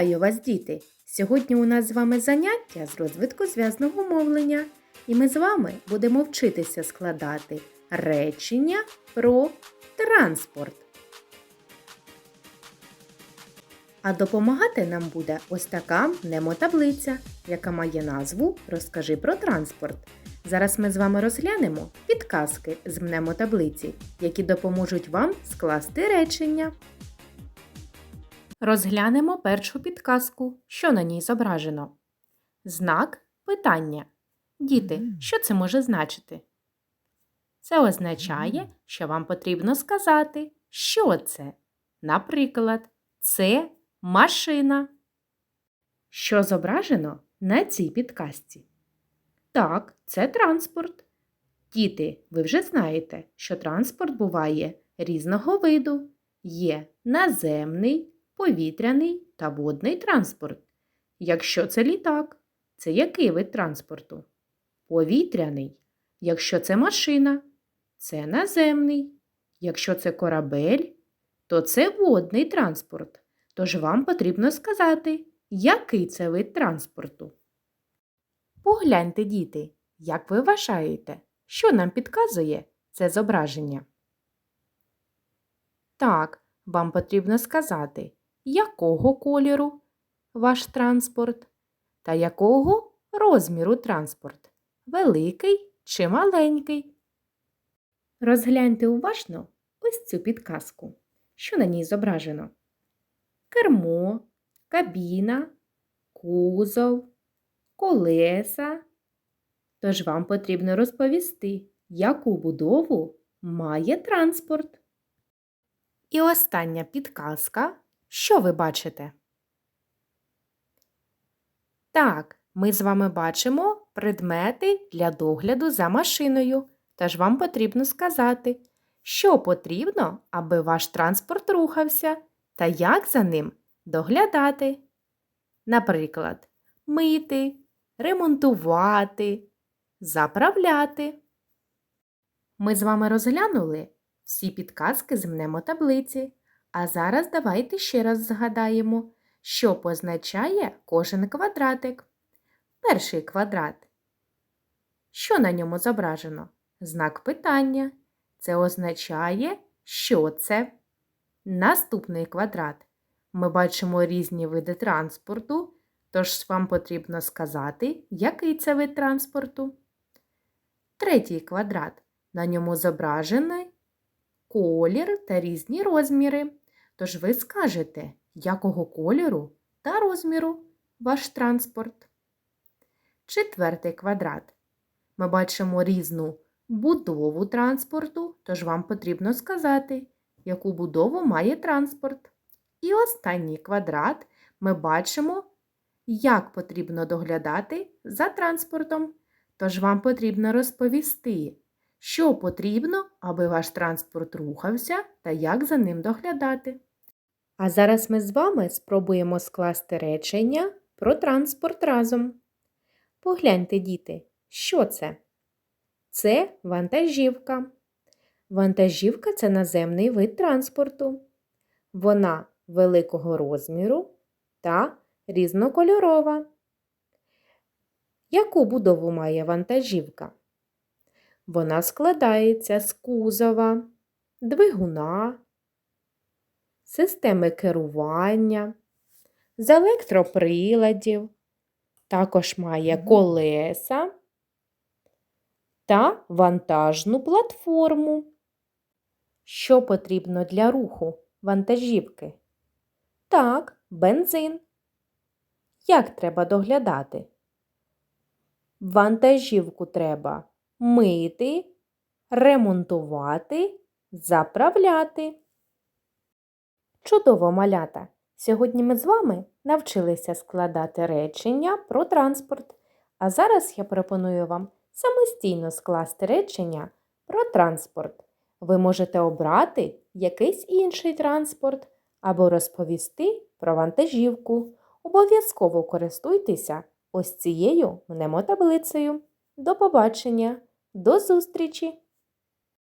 Вітаю вас, діти! Сьогодні у нас з вами заняття з розвитку зв'язного мовлення, і ми з вами будемо вчитися складати речення про транспорт. А допомагати нам буде ось така мнемотаблиця, яка має назву Розкажи про транспорт. Зараз ми з вами розглянемо підказки з мнемотаблиці, які допоможуть вам скласти речення. Розглянемо першу підказку, що на ній зображено. Знак питання. Діти, що це може значити? Це означає, що вам потрібно сказати, що це. Наприклад, це машина. Що зображено на цій підказці? Так, це транспорт. Діти, ви вже знаєте, що транспорт буває різного виду. Є наземний, повітряний та водний транспорт. Якщо це літак, це який вид транспорту? Повітряний. Якщо це машина, це наземний. Якщо це корабель, то це водний транспорт. Тож вам потрібно сказати, який це вид транспорту. Погляньте, діти, як ви вважаєте, що нам підказує це зображення? Так, вам потрібно сказати, якого кольору ваш транспорт та якого розміру транспорт великий чи маленький. Розгляньте уважно ось цю підказку, що на ній зображено. Кермо, кабіна, кузов, колеса. Тож вам потрібно розповісти, яку будову має транспорт. І остання підказка. Що ви бачите? Так, ми з вами бачимо предмети для догляду за машиною. Тож вам потрібно сказати, що потрібно, аби ваш транспорт рухався, та як за ним доглядати. Наприклад, мити, ремонтувати, заправляти. Ми з вами розглянули всі підказки з мнемотаблиці. А зараз давайте ще раз згадаємо, що позначає кожен квадратик. Перший квадрат. Що на ньому зображено? Знак питання. Це означає, що це. Наступний квадрат. Ми бачимо різні види транспорту, тож вам потрібно сказати, який це вид транспорту. Третій квадрат. На ньому зображений колір та різні розміри. Тож ви скажете, якого кольору та розміру ваш транспорт. Четвертий квадрат. Ми бачимо різну будову транспорту, тож вам потрібно сказати, яку будову має транспорт. І останній квадрат ми бачимо, як потрібно доглядати за транспортом. Тож вам потрібно розповісти, що потрібно, аби ваш транспорт рухався та як за ним доглядати. А зараз ми з вами спробуємо скласти речення про транспорт разом. Погляньте, діти, що це? Це вантажівка. Вантажівка це наземний вид транспорту. Вона великого розміру та різнокольорова. Яку будову має вантажівка? Вона складається з кузова, двигуна, системи керування, з електроприладів, також має колеса та вантажну платформу. Що потрібно для руху вантажівки? Так, бензин. Як треба доглядати? Вантажівку треба мити, ремонтувати, заправляти. Чудово малята! Сьогодні ми з вами навчилися складати речення про транспорт. А зараз я пропоную вам самостійно скласти речення про транспорт. Ви можете обрати якийсь інший транспорт або розповісти про вантажівку. Обов'язково користуйтеся ось цією мнемотаблицею. До побачення! До зустрічі!